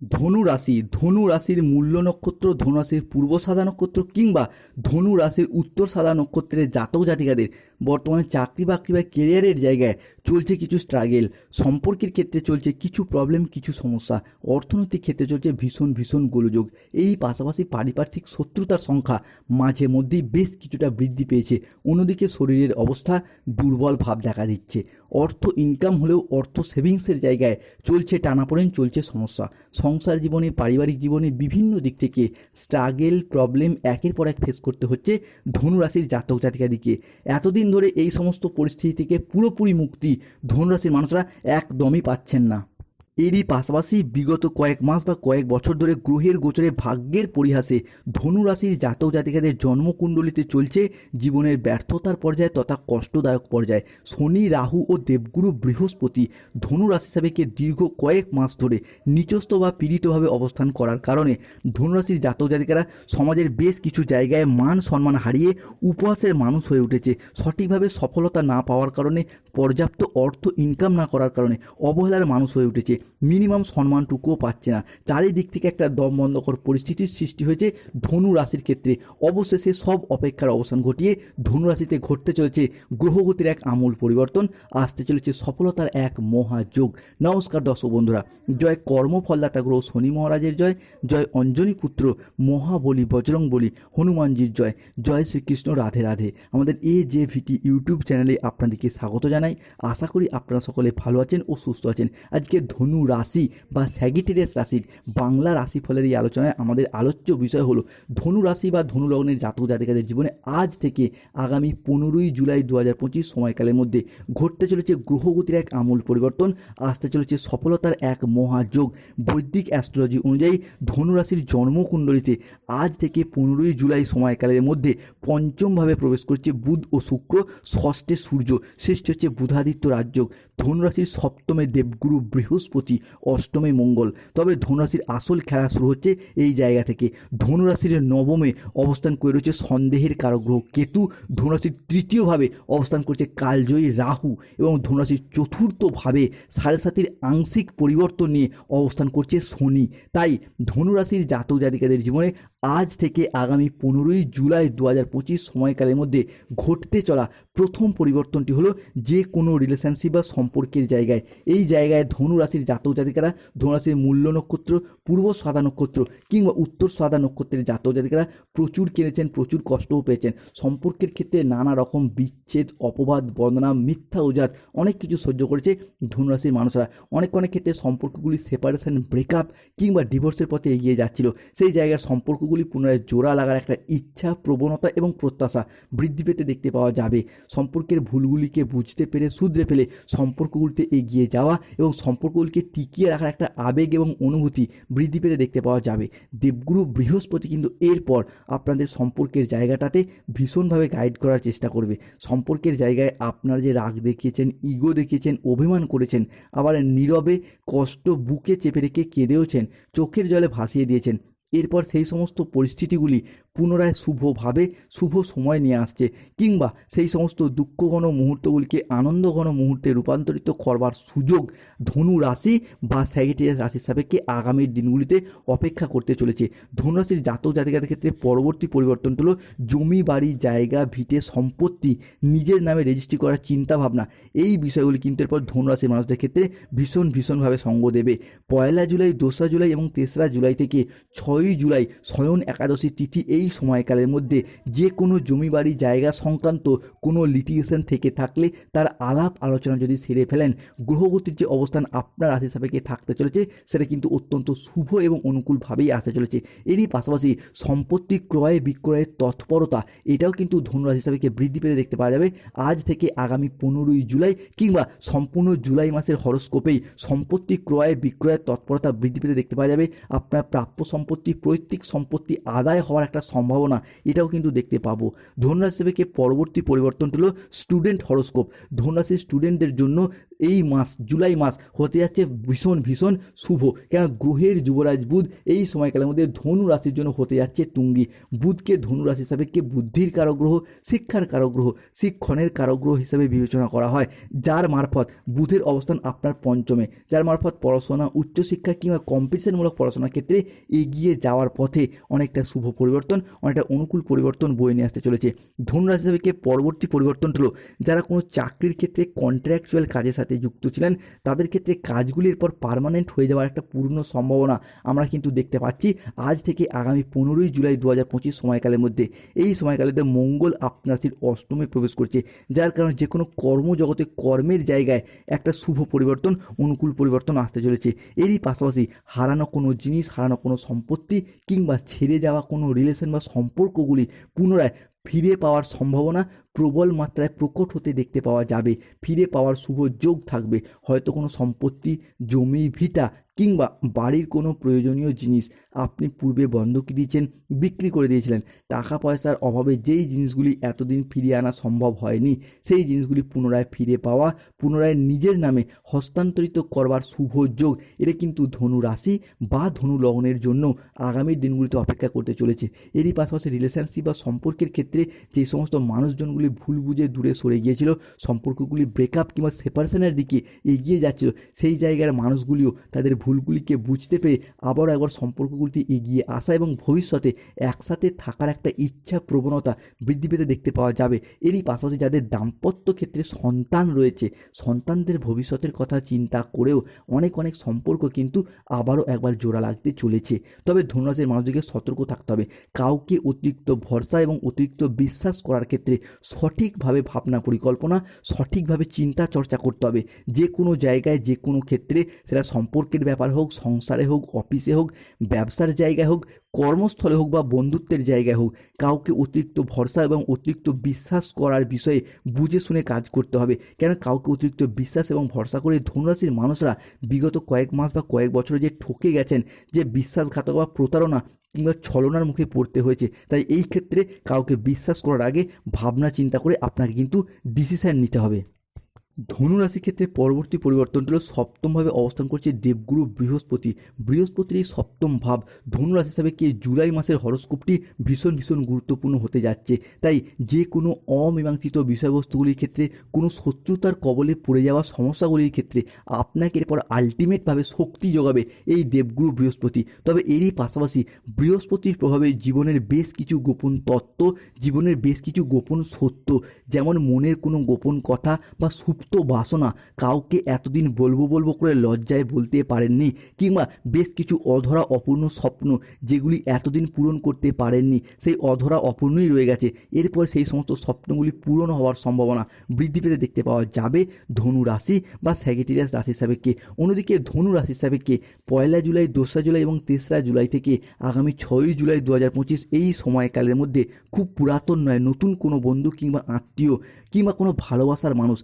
ধনু রাশি ধনু রাশির মূল্য নক্ষত্র ধনু রাশির পূর্ব সাদা নক্ষত্র কিংবা ধনু রাশির উত্তর সাদা নক্ষত্রের জাতক জাতিকাদের বর্তমানে চাকরি বাকরি বা কেরিয়ারের জায়গায় চলছে কিছু স্ট্রাগেল সম্পর্কের ক্ষেত্রে চলছে কিছু প্রবলেম কিছু সমস্যা। অর্থনৈতিক ক্ষেত্রে চলছে ভীষণ ভীষণ গোলযোগ। এই পাশাপাশি পারিপার্শ্বিক শত্রুতার সংখ্যা মাঝে মধ্যেই বেশ কিছুটা বৃদ্ধি পেয়েছে। অন্যদিকে শরীরের অবস্থা দুর্বল ভাব দেখা দিচ্ছে। অর্থ ইনকাম হলেও অর্থ সেভিংসের জায়গায় চলছে টানাপোড়েন, চলছে সমস্যা। সংসার জীবনে, পারিবারিক জীবনে বিভিন্ন দিক থেকে স্ট্রাগেল প্রবলেম একের পর এক ফেস করতে হচ্ছে ধনুরাশির জাতক জাতিকাদিকে। এতদিন ধরে এই সমস্ত পরিস্থিতি থেকে পুরোপুরি মুক্তি ধনুরাশির মানুষরা একদমই পাচ্ছেন না। এরই পাশাপাশি বিগত কয়েক মাস বা কয়েক বছর ধরে গ্রহের গোচরে ভাগ্যের পরিহাসে ধনুরাশির জাতক জাতিকাদের জন্মকুণ্ডলিতে চলছে জীবনের ব্যর্থতার পর্যায়ে তথা কষ্টদায়ক পর্যায়ে। শনি, রাহু ও দেবগুরু বৃহস্পতি ধনুরাশি হিসাবেকে দীর্ঘ কয়েক মাস ধরে নিচস্থ বা পীড়িতভাবে অবস্থান করার কারণে ধনুরাশির জাতক জাতিকারা সমাজের বেশ কিছু জায়গায় মান সম্মান হারিয়ে উপহাসের মানুষ হয়ে উঠেছে। সঠিকভাবে সফলতা না পাওয়ার কারণে পর্যাপ্ত অর্থ ইনকাম না করার কারণে অবহেলার মানুষ হয়ে উঠেছে। মিনিমাম সম্মানটুকুও পাচ্ছে না। চারিদিক থেকে একটা দম বন্ধকর পরিস্থিতির সৃষ্টি হয়েছে ধনু রাশির ক্ষেত্রে। অবশেষে সব অপেক্ষার অবসান ঘটিয়ে ধনু রাশিতে ঘটতে চলেছে গ্রহগতির এক আমূল পরিবর্তন, আসতে চলেছে সফলতার এক মহাযোগ। নমস্কার দর্শক বন্ধুরা, জয় কর্মফলদাতা গ্রহ শনি মহারাজের জয় জয় অঞ্জনী পুত্র মহাবলী বজরং বলি হনুমানজির জয় জয় শ্রীকৃষ্ণ রাধে রাধে। আমাদের এ জে ভিটি ইউটিউব চ্যানেলে আপনাদেরকে স্বাগত জানাই। আশা করি আপনারা সকলে ভালো আছেন ও সুস্থ আছেন। আজকে ধনু রাশি বা স্যাগিটেরিয়াস রাশির বাংলা রাশিফলের এই আলোচনায় আমাদের আলোচ্য বিষয় হলো ধনু রাশি বা ধনু লগ্নের জাতক জাতিকাদের জীবনে আজ থেকে আগামী পনেরোই জুলাই দু হাজার পঁচিশ সময়কালের মধ্যে ঘটতে চলেছে গ্রহগতির এক আমূল পরিবর্তন, আসতে চলেছে সফলতার এক মহাযোগ। বৈদিক অ্যাস্ট্রোলজি অনুযায়ী ধনু রাশির জন্মকুণ্ডলিতে আজ থেকে পনেরোই জুলাই সময়কালের মধ্যে পঞ্চমভাবে প্রবেশ করছে বুধ ও শুক্র, ষষ্ঠে সূর্য সৃষ্টি হচ্ছে বুধাদিত্য রাজযোগ। ধনুরাশির সপ্তমে দেবগুরু বৃহস্পতি অষ্টমে মঙ্গল। তবে ধনুরাশির আসল খেলা শুরু হচ্ছে এই জায়গা থেকে। ধনুরাশির নবমে অবস্থান করে রয়েছে সন্দেহের কারগ্রহ। কেতু ধনুরাশির তৃতীয়ভাবে অবস্থান করছে কালজয়ী রাহু এবং ধনুরাশির চতুর্থভাবে সাড়ে সাতির আংশিক পরিবর্তন নিয়ে অবস্থান করছে শনি। তাই ধনুরাশির জাতক জাতিকাদের জীবনে আজ থেকে আগামী পনেরোই জুলাই দু হাজার পঁচিশ সময়কালের মধ্যে ঘটতে চলা প্রথম পরিবর্তনটি হলো যে কোনো রিলেশনশিপ বা সম্পর্কের জায়গায়। এই জায়গায় ধনু রাশির জাতক জাতিকারা ধনু রাশির মূল্য নক্ষত্র, পূর্ব সাদা নক্ষত্র কিংবা উত্তর সাদা নক্ষত্রের জাতক জাতিকারা প্রচুর কিনেছেন, প্রচুর কষ্টও পেয়েছেন। সম্পর্কের ক্ষেত্রে নানা রকম বিচ্ছেদ, অপবাদ বদনাম মিথ্যা উজাত অনেক কিছু সহ্য করেছে ধনুরাশির মানুষরা। অনেক অনেক ক্ষেত্রে সম্পর্কগুলি সেপারেশন ব্রেকআপ কিংবা ডিভোর্সের পথে এগিয়ে যাচ্ছিল। সেই জায়গার সম্পর্কগুলি পুনরায় জোড়া লাগার একটা ইচ্ছা, প্রবণতা এবং প্রত্যাশা বৃদ্ধি পেতে দেখতে পাওয়া যাবে। সম্পর্কের ভুলগুলিকে বুঝতে পেরে শুধরে ফেলে সম্পর্কগুলিতে এগিয়ে যাওয়া এবং সম্পর্কগুলিকে টিকিয়ে রাখার একটা আবেগ এবং অনুভূতি বৃদ্ধি পেতে দেখতে পাওয়া যাবে। দেবগুরু বৃহস্পতি কিন্তু এরপর আপনাদের সম্পর্কের জায়গাটাতে ভীষণভাবে গাইড করার চেষ্টা করবে। সম্পর্কের জায়গায় আপনারা যে রাগ দেখিয়েছেন ইগো দেখিয়েছেন, অভিমান করেছেন, আবার নীরবে কষ্ট বুকে চেপে রেখে কেঁদেওছেন, চোখের জলে ভাসিয়ে দিয়েছেন, এরপর সেই সমস্ত পরিস্থিতিগুলি পুনরায় শুভভাবে শুভ সময় নিয়ে আসছে কিংবা সেই সমস্ত দুঃখঘন মুহূর্তগুলিকে আনন্দঘন মুহূর্তে রূপান্তরিত করবার সুযোগ ধনু রাশি বা স্যাগিটেরিয়াস রাশির সাপেক্ষে আগামীর দিনগুলিতে অপেক্ষা করতে চলেছে। ধনু রাশির জাতক জাতিকাদের ক্ষেত্রে পরবর্তী পরিবর্তন হলো জমি, বাড়ি, জায়গা, ভিটে, সম্পত্তি, নিজের নামে রেজিস্ট্রি করার চিন্তাভাবনা। এই বিষয়গুলি কিন্তু এরপর ধনু রাশির মানুষদের ক্ষেত্রে ভীষণ, ভীষণভাবে সঙ্গ দেবে। পয়লা জুলাই, দোসরা জুলাই এবং তেসরা জুলাই থেকে ছয়ই জুলাই শয়ন একাদশী তিথি এই সময়কালের মধ্যে যে কোনো জমি বাড়ি জায়গা সংক্রান্ত কোনো লিটিগেশন থেকে থাকলে তার আলাপ আলোচনা যদি সেরে ফেলেন, গ্রহগতির যে অবস্থান আপনার রাশি সাপেক্ষে থাকতে চলেছে, সেটা কিন্তু অত্যন্ত শুভ এবং অনুকূলভাবেই আসতে চলেছে। এরই পাশাপাশি সম্পত্তি ক্রয় বিক্রয়ের তৎপরতা, এটাও কিন্তু ধনুরাশি সাপেক্ষে বৃদ্ধি পেতে দেখতে পাওয়া যাবে। আজ থেকে আগামী পনেরোই জুলাই কিংবা সম্পূর্ণ জুলাই মাসের হরস্কোপেই সম্পত্তি ক্রয় বিক্রয়ের তৎপরতা বৃদ্ধি পেতে দেখতে পাওয়া যাবে। আপনার প্রাপ্য সম্পত্তি, পৈতৃক সম্পত্তি আদায় হওয়ার একটা সম্ভাবনা এটাও কিন্তু দেখতে পাবো। ধনুরাশি থেকে পরবর্তী পরিবর্তন হলো স্টুডেন্ট হরস্কোপ ধনুরাশির স্টুডেন্টদের জন্য এই মাস, জুলাই মাস হতে যাচ্ছে ভীষণ ভীষণ শুভ। কেন? গ্রহের যুবরাজ বুধ এই সময়কালের মধ্যে ধনু রাশির জন্য হতে যাচ্ছে তুঙ্গি। বুধকে ধনু রাশি হিসাবে কে? বুদ্ধির কারগ্রহ শিক্ষার কারক গ্রহ, শিক্ষণের কারগ্রহ হিসাবে বিবেচনা করা হয়। যার মারফত বুধের অবস্থান আপনার পঞ্চমে। যার মারফত পড়াশোনা, উচ্চশিক্ষা কিংবা কম্পিটিশনমূলক পড়াশোনার ক্ষেত্রে এগিয়ে যাওয়ার পথে অনেকটা শুভ পরিবর্তন, অনেকটা অনুকূল পরিবর্তন বয়ে নিয়ে আসতে চলেছে। ধনুরাশি হিসাবে কে? পরবর্তী পরিবর্তন হলো যারা কোনো চাকরির ক্ষেত্রে কন্ট্রাকচুয়াল কাজের সাথে যুক্ত ছিলেন, তাদের ক্ষেত্রে কাজগুলির পর পার্মানেন্ট হয়ে যাওয়ার একটা পূর্ণ সম্ভাবনা আমরা কিন্তু দেখতে পাচ্ছি আজ থেকে আগামী পনেরোই জুলাই দু হাজার পঁচিশ সময়কালের মধ্যে। এই সময়কালেতে মঙ্গল আপনার অষ্টমে প্রবেশ করছে, যার কারণে যে কোনো কর্মজগতে কর্মের জায়গায় একটা শুভ পরিবর্তন, অনুকূল পরিবর্তন আসতে চলেছে। এরই পাশাপাশি হারানো কোনো জিনিস, হারানো কোনো সম্পত্তি কিংবা ছেড়ে যাওয়া কোনো রিলেশন বা সম্পর্কগুলি পুনরায় ফিরে পাওয়ার সম্ভাবনা প্রবল মাত্রায় প্রকট হতে দেখতে পাওয়া যাবে। ফিরে পাওয়ার শুভ যোগ থাকবে। হয়তো কোনো সম্পত্তি, জমি, ভিটা কিংবা বাড়ির কোনো প্রয়োজনীয় জিনিস আপনি পূর্বে বন্ধকি দিয়েছেন, বিক্রি করে দিয়েছিলেন। টাকা পয়সার অভাবে যেই জিনিসগুলি এতদিন ফিরিয়ে আনা সম্ভব হয়নি, সেই জিনিসগুলি পুনরায় ফিরে পাওয়া, পুনরায় নিজের নামে হস্তান্তরিত করবার শুভ যোগ, এটা কিন্তু ধনু রাশি বা ধনু লগ্নের জন্য আগামী দিনগুলিতে অপেক্ষা করতে চলেছে। এরই পাশাপাশি রিলেশনশিপ বা সম্পর্কের ক্ষেত্রে যে সমস্ত মানুষজনগুলি ভুল বুঝে দূরে সরে গিয়েছিল, সম্পর্কগুলি ব্রেকআপ কিংবা সেপারেশনের দিকে এগিয়ে যাচ্ছিল, সেই জায়গার মানুষগুলিও তাদের ভুলগুলিকে বুঝতে পেরে আবারও একবার সম্পর্কগুলিতে এগিয়ে আসা এবং ভবিষ্যতে একসাথে থাকার একটা ইচ্ছা প্রবণতা বৃদ্ধি পেতে দেখতে পাওয়া যাবে। এরই পাশাপাশি যাদের দাম্পত্য ক্ষেত্রে সন্তান রয়েছে, সন্তানদের ভবিষ্যতের কথা চিন্তা করেও অনেক অনেক সম্পর্ক কিন্তু আবারও একবার জোড়া লাগতে চলেছে। তবে ধনুরাশির মানুষদেরকে সতর্ক থাকতে হবে। কাউকে অতিরিক্ত ভরসা এবং অতিরিক্ত বিশ্বাস করার ক্ষেত্রে সঠিকভাবে ভাবনা পরিকল্পনা, সঠিকভাবে চিন্তা চর্চা করতে হবে। যে কোনো জায়গায়, যে কোনো ক্ষেত্রে, সেটা সম্পর্কের ব্যাপার হোক, সংসারে হোক, অফিসে হোক, ব্যবসার জায়গায় হোক, কর্মস্থলে হোক বা বন্ধুত্বের জায়গায় হোক, কাউকে অতিরিক্ত ভরসা এবং অতিরিক্ত বিশ্বাস করার বিষয়ে বুঝে শুনে কাজ করতে হবে। কেন কাউকে অতিরিক্ত বিশ্বাস এবং ভরসা করে ধনুরাশির মানুষরা বিগত কয়েক মাস বা কয়েক বছরে যে ঠকে গেছেন, যে বিশ্বাসঘাতক বা প্রতারণা কিংবা ছলনার মুখে পড়তে হয়েছে। তাই এই ক্ষেত্রে কাউকে বিশ্বাস করার আগে ভাবনা চিন্তা করে আপনাকে কিন্তু ডিসিশান নিতে হবে। ধনু রাশির ক্ষেত্রে পরবর্তী পরিবর্তন হলো সপ্তমভাবে অবস্থান করছে দেবগুরু বৃহস্পতি। বৃহস্পতির এই সপ্তম ভাব ধনু রাশি হিসাবে কি জুলাই মাসের হরস্কোপটি ভীষণ ভীষণ গুরুত্বপূর্ণ হতে যাচ্ছে। তাই যে কোনো অমীমাংসিত বিষয়বস্তুগুলির ক্ষেত্রে, কোনো শত্রুতার কবলে পড়ে যাওয়া সমস্যাগুলির ক্ষেত্রে আপনাকে এরপর আলটিমেটভাবে শক্তি যোগাবে এই দেবগুরু বৃহস্পতি। তবে এরই পাশাপাশি বৃহস্পতির প্রভাবে জীবনের বেশ কিছু গোপন তত্ত্ব, জীবনের বেশ কিছু গোপন সত্য, যেমন মনের কোনো গোপন কথা বা সুপ্ত বাসনা কাউকে এতদিন বলব বলব করে লজ্জায় বলতে পারেননি কিংবা বেশ কিছু অধরা অপূর্ণ স্বপ্ন যেগুলি এতদিন পূরণ করতে পারেননি, সেই অধরা অপূর্ণই রয়ে গেছে। এরপর সেই সমস্ত স্বপ্নগুলি পূরণ হওয়ার সম্ভাবনা বৃদ্ধি পেতে দেখতে পাওয়া যাবে ধনু রাশি বা স্যাগেটিরিয়াস রাশি হিসাবে কে। অন্যদিকে ধনু রাশি হিসাবে কে, পয়লা জুলাই, দোসরা জুলাই এবং তেসরা জুলাই থেকে আগামী ছয়ই জুলাই দু হাজার পঁচিশ এই সময়কালের মধ্যে খুব পুরাতন নয়, নতুন কোনো বন্ধু কিংবা আত্মীয় কিংবা কোনো ভালোবাসার মানুষ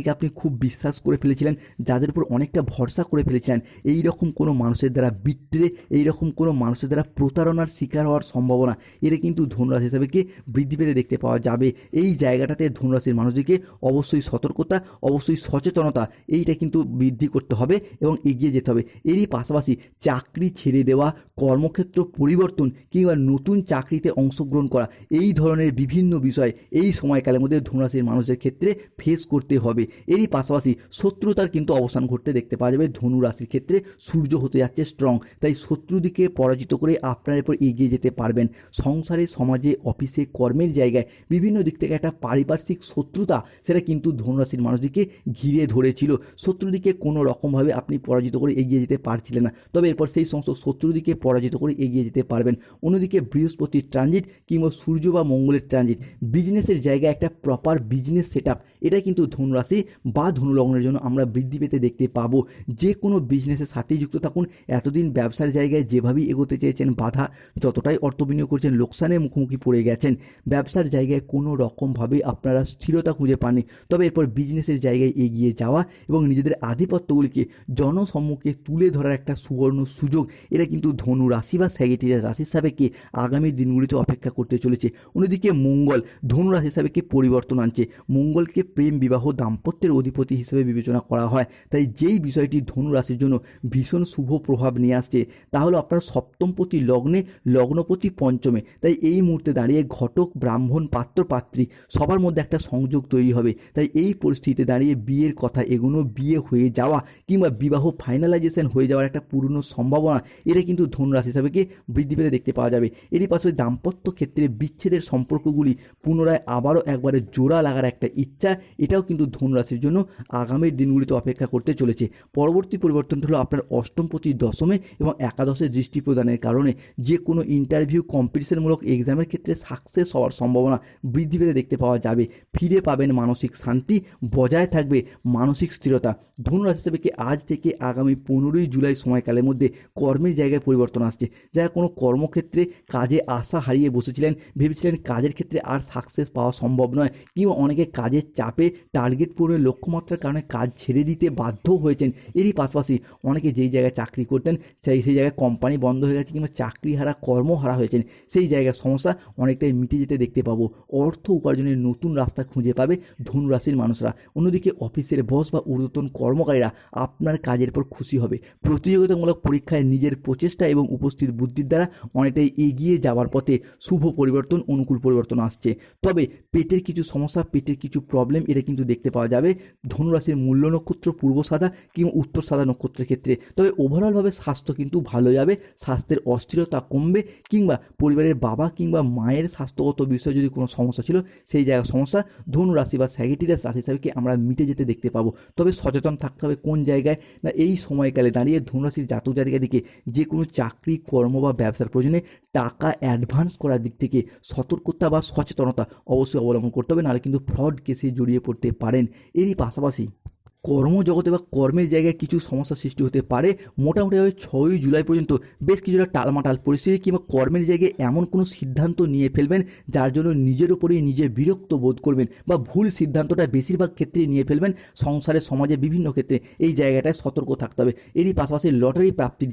যাদেরকে আপনি খুব বিশ্বাস করে ফেলেছিলেন, যাদের উপর অনেকটা ভরসা করে ফেলেছিলেন। এই রকম কোনো মানুষের দ্বারা বিট্রে এই রকম কোনো মানুষের দ্বারা প্রতারণার শিকার হওয়ার সম্ভাবনা এটা কিন্তু ধনুরাশি হিসাবে কি বৃদ্ধি পেতে দেখতে পাওয়া যাবে। এই জায়গাটাতে ধনুরাশির মানুষদেরকে অবশ্যই সতর্কতা, অবশ্যই সচেতনতা এইটা কিন্তু বৃদ্ধি করতে হবে এবং এগিয়ে যেতে হবে। এরই পাশাপাশি চাকরি ছেড়ে দেওয়া, কর্মক্ষেত্র পরিবর্তন কিংবা নতুন চাকরিতে অংশগ্রহণ করা, এই ধরনের বিভিন্ন বিষয় এই সময়কালের মধ্যে ধনুরাশির মানুষদের ক্ষেত্রে ফেস করতে হবে। এরই পাশাপাশি শত্রুতার কিন্তু অবসান ঘটতে দেখতে পাওয়া যাবে। ধনু রাশির ক্ষেত্রে সূর্য হতে যাচ্ছে স্ট্রং তাই শত্রুদিকে পরাজিত করে আপনার এরপর এগিয়ে যেতে পারবেন। সংসারে, সমাজে, অফিসে, কর্মের জায়গায় বিভিন্ন দিক থেকে একটা পারিপার্শ্বিক শত্রুতা, সেটা কিন্তু ধনুরাশির মানুষদিকে ঘিরে ধরেছিল। শত্রুদিকে কোনো রকমভাবে আপনি পরাজিত করে এগিয়ে যেতে পারছিলেন না। তবে এরপর সেই সমস্ত শত্রুদিকে পরাজিত করে এগিয়ে যেতে পারবেন। অন্যদিকে বৃহস্পতির ট্রানজিট কিংবা সূর্য বা মঙ্গলের ট্রানজিট বিজনেসের জায়গায় একটা প্রপার বিজনেস সেট এটা কিন্তু ধনুরাশি বা ধনুলগ্নের জন্য আমরা বৃদ্ধি পেতে দেখতে পাবো। যে কোনো বিজনেসের সাথেই যুক্ত থাকুন। এতদিন ব্যবসার জায়গায় যেভাবেই এগোতে চেয়েছেন বাধা, যতটাই অর্থ বিনিয়োগ করছেন লোকসানের মুখোমুখি পড়ে গেছেন। ব্যবসার জায়গায় কোনো রকমভাবে আপনারা স্থিরতা খুঁজে পাননি। তবে এরপর বিজনেসের জায়গায় এগিয়ে যাওয়া এবং নিজেদের আধিপত্যগুলিকে জনসম্মুখে তুলে ধরার একটা সুবর্ণ সুযোগ। এরা কিন্তু ধনু রাশি বা স্যাগেটিরিয়াস রাশি হিসাবেকে আগামী দিনগুলিতে অপেক্ষা করতে চলেছে। অন্যদিকে মঙ্গল, ধনু রাশি হিসাবেকে পরিবর্তন আনছে। মঙ্গলকে প্রেম, বিবাহ, দাম্পত্য দাম্পত্যের অধিপতি হিসেবে বিবেচনা করা হয়। তাই যেই বিষয়টি ধনু রাশির জন্য ভীষণ শুভ প্রভাব নিয়ে আসছে, তা হলো আপনার সপ্তমপতি লগ্নে লগ্নপতি পঞ্চমে। তাই এই মুহূর্তে দাঁড়িয়ে ঘটক, ব্রাহ্মণ, পাত্র, পাত্রী সবার মধ্যে একটা সংযোগ তৈরি হবে। তাই এই পরিস্থিতিতে দাঁড়িয়ে বিয়ের কথা এগুলো বিয়ে হয়ে যাওয়া কিংবা বিবাহ ফাইনালাইজেশন হয়ে যাওয়ার একটা পূর্ণ সম্ভাবনা, এটা কিন্তু ধনুরাশি হিসাবে কি বৃদ্ধি পেতে দেখতে পাওয়া যাবে। এরই পাশাপাশি দাম্পত্য ক্ষেত্রে বিচ্ছেদের সম্পর্কগুলি পুনরায় আবারও একবারে জোড়া লাগার একটা ইচ্ছা, এটাও কিন্তু ধনুরাশির জন্য আগামীর দিনগুলিতে অপেক্ষা করতে চলেছে। পরবর্তী পরিবর্তন হলো আপনার অষ্টমপতি দশমে এবং একাদশে দৃষ্টি প্রদানের কারণে যে কোনো ইন্টারভিউ কম্পিটিশনমূলক এক্সামের ক্ষেত্রে সাকসেস হওয়ার সম্ভাবনা বৃদ্ধি পেতে দেখতে পাওয়া যাবে। ফিরে পাবেন মানসিক শান্তি, বজায় থাকবে মানসিক স্থিরতা। ধনুরাশি হিসেবে আজ থেকে আগামী পনেরোই জুলাই সময়কালের মধ্যে কর্মের জায়গায় পরিবর্তন আসছে। যারা কোনো কর্মক্ষেত্রে কাজে আশা হারিয়ে বসেছিলেন, ভেবেছিলেন কাজের ক্ষেত্রে আর সাকসেস পাওয়া সম্ভব নয় কিংবা অনেকে কাজের চাপে টার্গেট পূরণের লক্ষ্যমাত্রার কারণে কাজ ছেড়ে দিতে বাধ্য হয়েছেন। এরই পাশাপাশি অনেকে যেই জায়গায় চাকরি করতেন, সেই সেই জায়গায় কোম্পানি বন্ধ হয়ে গেছে কিংবা চাকরি হারা কর্ম হারা হয়েছেন, সেই জায়গার সমস্যা অনেকটাই মিটে যেতে দেখতে পাবো। অর্থ উপার্জনের নতুন রাস্তা খুঁজে পাবে ধনুরাশির মানুষরা। অন্যদিকে অফিসের বস বা ঊর্ধ্বতন কর্মকারীরা আপনার কাজের পর খুশি হবে। প্রতিযোগিতামূলক পরীক্ষায় নিজের প্রচেষ্টা এবং উপস্থিত বুদ্ধির দ্বারা অনেকটাই এগিয়ে যাওয়ার পথে শুভ পরিবর্তন, অনুকূল পরিবর্তন আসছে। তবে পেটের কিছু সমস্যা, পেটের কিছু প্রবলেম এটা কিন্তু দেখতে পাওয়া যাবে। ধনুরাশির মূল্য নক্ষত্র, পূর্ব সাদা কিংবা উত্তর সাদা নক্ষত্রের ক্ষেত্রে। তবে ওভারঅলভাবে স্বাস্থ্য কিন্তু ভালো যাবে, স্বাস্থ্যের অস্থিরতা কমবে কিংবা পরিবারের বাবা কিংবা মায়ের স্বাস্থ্যগত বিষয়ে যদি কোনো সমস্যা ছিল, সেই জায়গার সমস্যা ধনু রাশি বা স্যাগিটিরাস রাশি হিসাবে আমরা মিটে যেতে দেখতে পাবো। তবে সচেতন থাকতে হবে কোন জায়গায়? না এই সময়কালে দাঁড়িয়ে ধনুরাশির জাতক জাতিকাদিকে যে কোনো চাকরি, কর্ম বা ব্যবসার প্রয়োজনে টাকা অ্যাডভান্স করার দিক থেকে সতর্কতা বা সচেতনতা অবশ্যই অবলম্বন করতে হবে, নাহলে কিন্তু ফ্রড কেসে জড়িয়ে পড়তে পারেন। এরই পাশাপাশি কর্মজগতে বা কর্মের জায়গায় কিছু সমস্যা সৃষ্টি হতে পারে। মোটামুটিভাবে ছয়ই জুলাই পর্যন্ত বেশ কিছুটা টালমাটাল পরিস্থিতি কিংবা কর্মের জায়গায় এমন কোনো সিদ্ধান্ত নিয়ে ফেলবেন যার জন্য নিজের উপরেই নিজে বিরক্ত বোধ করবেন বা ভুল সিদ্ধান্তটা বেশিরভাগ ক্ষেত্রেই নিয়ে ফেলবেন। সংসারে, সমাজে বিভিন্ন ক্ষেত্রে এই জায়গাটায় সতর্ক থাকতে হবে। এরই পাশাপাশি লটারি প্রাপ্তির